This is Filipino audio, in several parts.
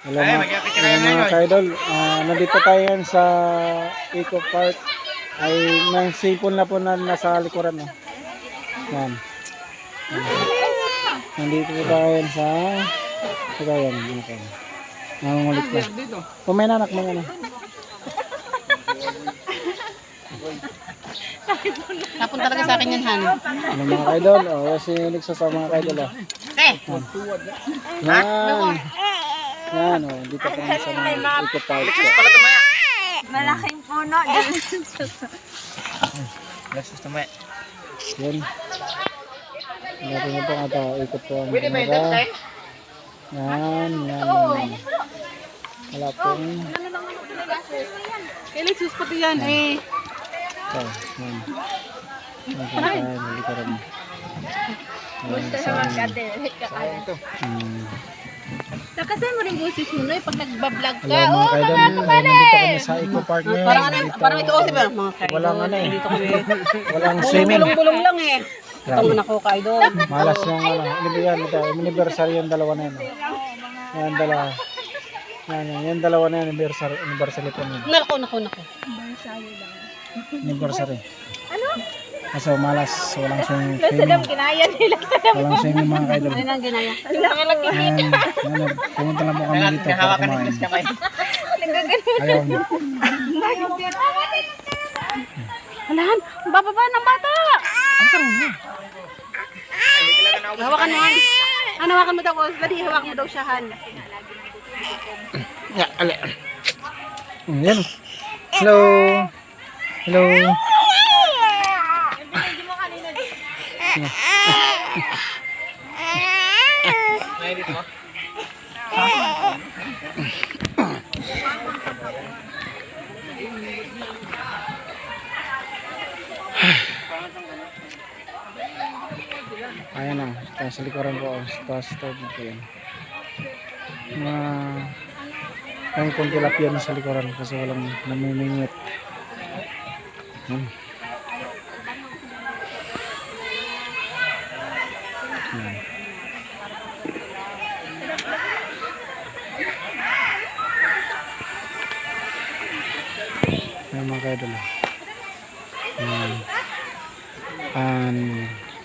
Hello mga, hello mga ka-idol. Ah, nandito tayo ngayon sa Eco Park. Ay may sipon na po na nasa likuran. Oh. Yan. Yan. Nandito po tayo ngayon sa ito yan. Ito. Nangungulit na. Kung may nanak mo ano. Tapon talaga sa akin yan, Han. Ano mga ka-idol? Oh, si sa mga ka-idol. Oh. Eh, Yan. Yan. Oh. Dito po sa mga Eco Park. Oh. Malaking puno. Yan. Natin niyo po nga ito. Ikot po ang camera. Yan, yan, yan. Wala pong... kay Lexus pati yan, eh. Ito, yan. Yan, kung tayo, ka rin. Yan, sa... Hmm. Nakasan mo rin boses mo, no? Pag nagbablog ka. Hello mga kaidol, ay nandito kami sa Eco Park ngayon. Parang ano, parang ito kasi ba, mga kaidol. Walang ano eh. Dito kami. Walang swimming. Bulong-bulong lang eh. Ito Grabe. muna ko, kaidol. Malas yung ano. Ano ba yan? Ito, anniversary yung dalawa na yun. oh. Yan, dalawa. Yan, yan. Yung dalawa na yun, anniversary, anniversary po yun. Nako, nako, nako. Anniversary. Ano? Kaso malas, walang swimming. Sadam, swimming. kinaya nila. Walang swimming mga kaidol. Ano nang ginaya? Ayan, ayan, pumunta lang po kami dito para kumain. Ayaw. Alahan, bababa ng bata. Hawakan mo, Han. Ano, hawakan mo daw ko. Dali, hawakan mo daw siya, Han. Ya, ali. Yan. Hello. Hello. Ayan na, tayo sa likuran po. Taas ito dito yan. Mga ang kong tilapia na sa likuran kasi walang namimingit. Yan. Yan. Yan mga kaidol. Yan. An,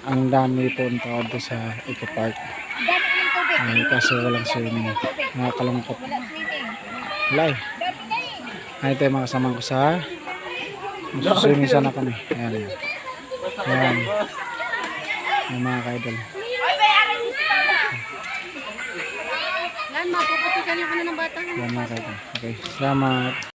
ang dami po ang doon sa Eco Park. Ay, kaso walang swimming. Nakakalungkot. Wala eh. Ay, ito yung mga kasama ko sa swimming sana kami. Ayan. Ayan. Ayan mga kaidol. Lan, mapuputikan yung ano ng bata. Ayan mga kaidol. Okay. Salamat.